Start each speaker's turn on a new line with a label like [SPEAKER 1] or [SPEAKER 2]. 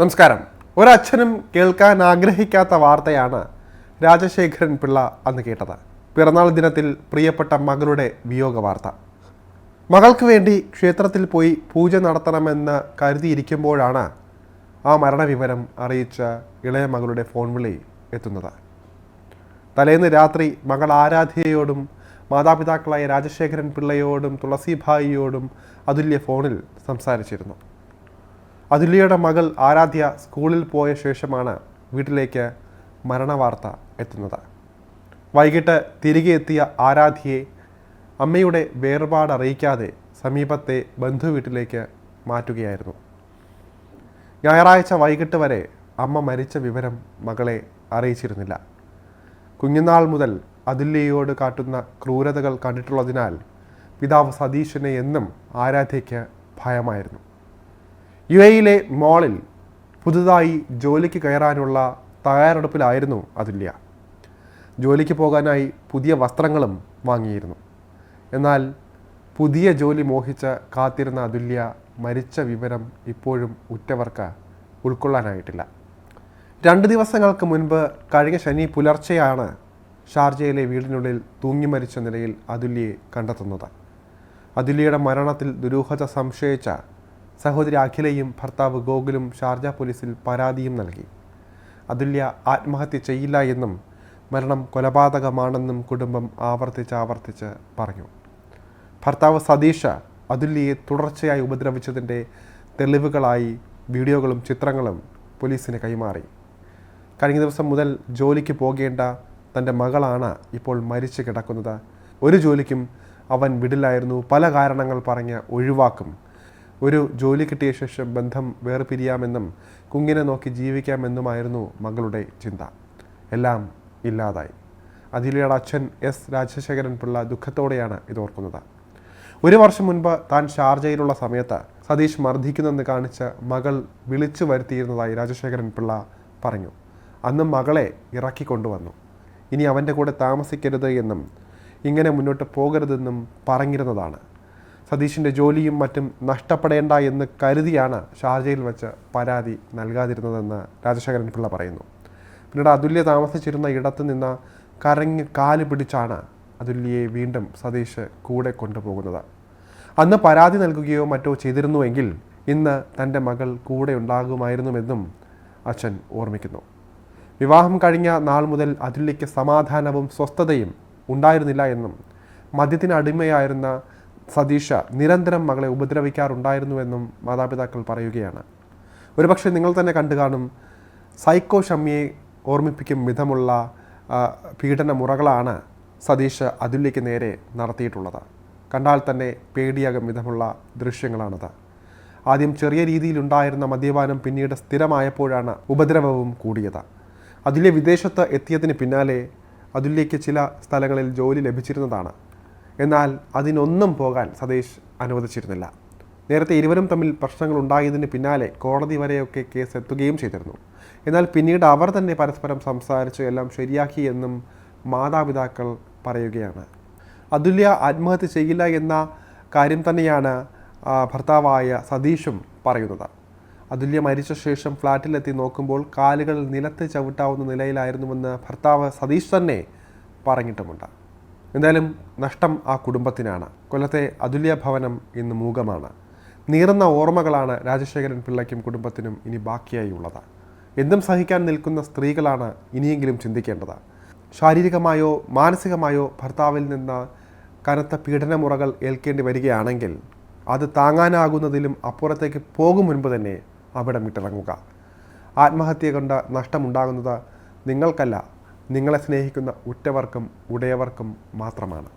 [SPEAKER 1] നമസ്കാരം. ഒരച്ഛനും കേൾക്കാൻ ആഗ്രഹിക്കാത്ത വാർത്തയാണ് രാജശേഖരൻ പിള്ള അന്ന് കേട്ടത്. പിറന്നാൾ ദിനത്തിൽ പ്രിയപ്പെട്ട മകളുടെ വിയോഗ വാർത്ത. മകൾക്ക് വേണ്ടി ക്ഷേത്രത്തിൽ പോയി പൂജ നടത്തണമെന്ന് കരുതിയിരിക്കുമ്പോഴാണ് ആ മരണവിവരം അറിയിച്ച ഇളയ മകളുടെ ഫോൺ വിളി എത്തുന്നത്. തലേന്ന് രാത്രി മകൾ ആരാധ്യയോടും മാതാപിതാക്കളായ രാജശേഖരൻ പിള്ളയോടും തുളസിഭായിയോടും അതുല്യ ഫോണിൽ സംസാരിച്ചിരുന്നു. അതുല്യയുടെ മകൾ ആരാധ്യ സ്കൂളിൽ പോയ ശേഷമാണ് വീട്ടിലേക്ക് മരണവാർത്ത എത്തുന്നത്. വൈകിട്ട് തിരികെ എത്തിയ ആരാധ്യയെ അമ്മയുടെ വേർപാട് അറിയിക്കാതെ സമീപത്തെ ബന്ധുവീട്ടിലേക്ക് മാറ്റുകയായിരുന്നു. ഞായറാഴ്ച വൈകിട്ട് വരെ അമ്മ മരിച്ച വിവരം മകളെ അറിയിച്ചിരുന്നില്ല. കുഞ്ഞുനാൾ മുതൽ അതുല്യയോട് കാട്ടുന്ന ക്രൂരതകൾ കണ്ടിട്ടുള്ളതിനാൽ പിതാവ് സതീശനെ എന്നും ആരാധ്യയ്ക്ക് ഭയമായിരുന്നു. യു എയിലെ മോളിൽ പുതുതായി ജോലിക്ക് കയറാനുള്ള തയ്യാറെടുപ്പിലായിരുന്നു അതുല്യ. ജോലിക്ക് പോകാനായി പുതിയ വസ്ത്രങ്ങളും വാങ്ങിയിരുന്നു. എന്നാൽ പുതിയ ജോലി മോഹിച്ച് കാത്തിരുന്ന അതുല്യ മരിച്ച വിവരം ഇപ്പോഴും ഉറ്റവർക്ക് ഉൾക്കൊള്ളാനായിട്ടില്ല. രണ്ട് ദിവസങ്ങൾക്ക് മുൻപ് കഴിഞ്ഞ ശനി പുലർച്ചെയാണ് ഷാർജയിലെ വീടിനുള്ളിൽ തൂങ്ങി മരിച്ച നിലയിൽ അതുല്യയെ കണ്ടെത്തുന്നത്. അതുല്യയുടെ മരണത്തിൽ ദുരൂഹത സംശയിച്ച സഹോദരി അഖിലയും ഭർത്താവ് ഗോകുലും ഷാർജ പോലീസിൽ പരാതിയും നൽകി. അതുല്യ ആത്മഹത്യ ചെയ്യില്ല എന്നും മരണം കൊലപാതകമാണെന്നും കുടുംബം ആവർത്തിച്ച് ആവർത്തിച്ച് പറഞ്ഞു. ഭർത്താവ് സതീഷ അതുല്യയെ തുടർച്ചയായി ഉപദ്രവിച്ചതിന്റെ തെളിവുകളായി വീഡിയോകളും ചിത്രങ്ങളും പോലീസിന് കൈമാറി. കഴിഞ്ഞ ദിവസം മുതൽ ജോലിക്ക് പോകേണ്ട തന്റെ മകളാണ് ഇപ്പോൾ മരിച്ചു കിടക്കുന്നത്. ഒരു ജോലിക്കും അവൻ വിടില്ലായിരുന്നു. പല കാരണങ്ങൾ പറഞ്ഞ് ഒഴിവാക്കും ഒരു ജോലി കിട്ടിയ ശേഷം ബന്ധം വേർപിരിയാമെന്നും കുങ്ങിനെ നോക്കി ജീവിക്കാമെന്നുമായിരുന്നു മകളുടെ ചിന്ത. എല്ലാം ഇല്ലാതായി. അതിലയുടെ അച്ഛൻ എസ് രാജശേഖരൻ പിള്ള ദുഃഖത്തോടെയാണ് ഇത് ഓർക്കുന്നത്. ഒരു വർഷം മുൻപ് താൻ ഷാർജയിലുള്ള സമയത്ത് സതീഷ് മർദ്ദിക്കുന്നെന്ന് കാണിച്ച് മകൾ വിളിച്ചു വരുത്തിയിരുന്നതായി രാജശേഖരൻ പിള്ള പറഞ്ഞു. അന്ന് മകളെ ഇറക്കിക്കൊണ്ടുവന്നു ഇനി അവന്റെ കൂടെ താമസിക്കരുത് എന്നും ഇങ്ങനെ മുന്നോട്ട് പോകരുതെന്നും പറഞ്ഞിരുന്നതാണ്. സതീഷിന്റെ ജോലിയും മറ്റും നഷ്ടപ്പെടേണ്ട എന്ന് കരുതിയാണ് ഷാർജയിൽ വെച്ച് പരാതി നൽകാതിരുന്നതെന്ന് രാജശേഖരൻ പിള്ള പറയുന്നു. പിന്നീട് അതുല്യ താമസിച്ചിരുന്ന ഇടത്ത് നിന്ന് കരഞ്ഞ് കാൽ പിടിച്ചാണ് അതുല്യയെ വീണ്ടും സതീഷ് കൂടെ കൊണ്ടുപോകുന്നത്. അന്ന് പരാതി നൽകുകയോ മറ്റോ ചെയ്തിരുന്നുവെങ്കിൽ ഇന്ന് തന്റെ മകൾ കൂടെ ഉണ്ടാകുമായിരുന്നുവെന്നും അച്ഛൻ ഓർമ്മിക്കുന്നു. വിവാഹം കഴിഞ്ഞ നാൾ മുതൽ അതുല്യയ്ക്ക് സമാധാനവും സ്വസ്ഥതയും ഉണ്ടായിരുന്നില്ല എന്നും മദ്യത്തിന് അടിമയായിരുന്ന സതീഷ നിരന്തരം മകളെ ഉപദ്രവിക്കാറുണ്ടായിരുന്നുവെന്നും മാതാപിതാക്കൾ പറയുകയാണ്. ഒരുപക്ഷെ നിങ്ങൾ തന്നെ കണ്ടു കാണും സൈക്കോ ഷമ്മിയെ ഓർമ്മിപ്പിക്കും വിധമുള്ള ആ, പീഡന മുറകളാണ് സതീഷ് അതുല്യയ്ക്ക് നേരെ നടത്തിയിട്ടുള്ളത്. കണ്ടാൽ തന്നെ പേടിയാകും വിധമുള്ള ദൃശ്യങ്ങളാണത്. ആദ്യം ചെറിയ രീതിയിലുണ്ടായിരുന്ന മദ്യപാനം പിന്നീട് സ്ഥിരമായപ്പോഴാണ് ഉപദ്രവവും കൂടിയത്. അതുല്യ വിദേശത്ത് എത്തിയതിന് പിന്നാലെ അതുല്യയ്ക്ക് ചില സ്ഥലങ്ങളിൽ ജോലി ലഭിച്ചിരുന്നതാണ്. എന്നാൽ അതിനൊന്നും പോകാൻ സതീഷ് അനുവദിച്ചിരുന്നില്ല. നേരത്തെ ഇരുവരും തമ്മിൽ പ്രശ്നങ്ങൾ ഉണ്ടായതിന് പിന്നാലെ കോടതി വരെയൊക്കെ കേസ് എത്തുകയും ചെയ്തിരുന്നു. എന്നാൽ പിന്നീട് അവർ തന്നെ പരസ്പരം സംസാരിച്ച് എല്ലാം ശരിയാക്കി എന്നും മാതാപിതാക്കൾ പറയുകയാണ്. അതുല്യ ആത്മഹത്യ ചെയ്യില്ല എന്ന കാര്യം തന്നെയാണ് ഭർത്താവായ സതീഷും പറയുന്നത്. അതുല്യ മരിച്ച ശേഷം ഫ്ലാറ്റിലെത്തി നോക്കുമ്പോൾ കാലുകൾ നിലത്ത് ചവിട്ടാവുന്ന നിലയിലായിരുന്നുവെന്ന് ഭർത്താവ് സതീഷ് തന്നെ പറഞ്ഞിട്ടുമുണ്ട്. എന്തായാലും നഷ്ടം ആ കുടുംബത്തിനാണ്. കൊല്ലത്തെ അതുല്യ ഭവനം ഇന്ന് മൂകമാണ്. നീറുന്ന ഓർമ്മകളാണ് രാജശേഖരൻ പിള്ളയ്ക്കും കുടുംബത്തിനും ഇനി ബാക്കിയായി ഉള്ളത്. എന്തും സഹിക്കാൻ നിൽക്കുന്ന സ്ത്രീകളാണ് ഇനിയെങ്കിലും ചിന്തിക്കേണ്ടത്. ശാരീരികമായോ മാനസികമായോ ഭർത്താവിൽ നിന്ന് കനത്ത പീഡനമുറകൾ ഏൽക്കേണ്ടി വരികയാണെങ്കിൽ അത് താങ്ങാനാകുന്നതിലും അപ്പുറത്തേക്ക് പോകും മുൻപ് തന്നെ അവിടം വിട്ടിറങ്ങുക. ആത്മഹത്യ കൊണ്ട് നഷ്ടമുണ്ടാകുന്നത് നിങ്ങൾക്കല്ല നിങ്ങളെ സ്നേഹിക്കുന്ന ഉറ്റവർക്കും ഉടയവർക്കും മാത്രമാണ്.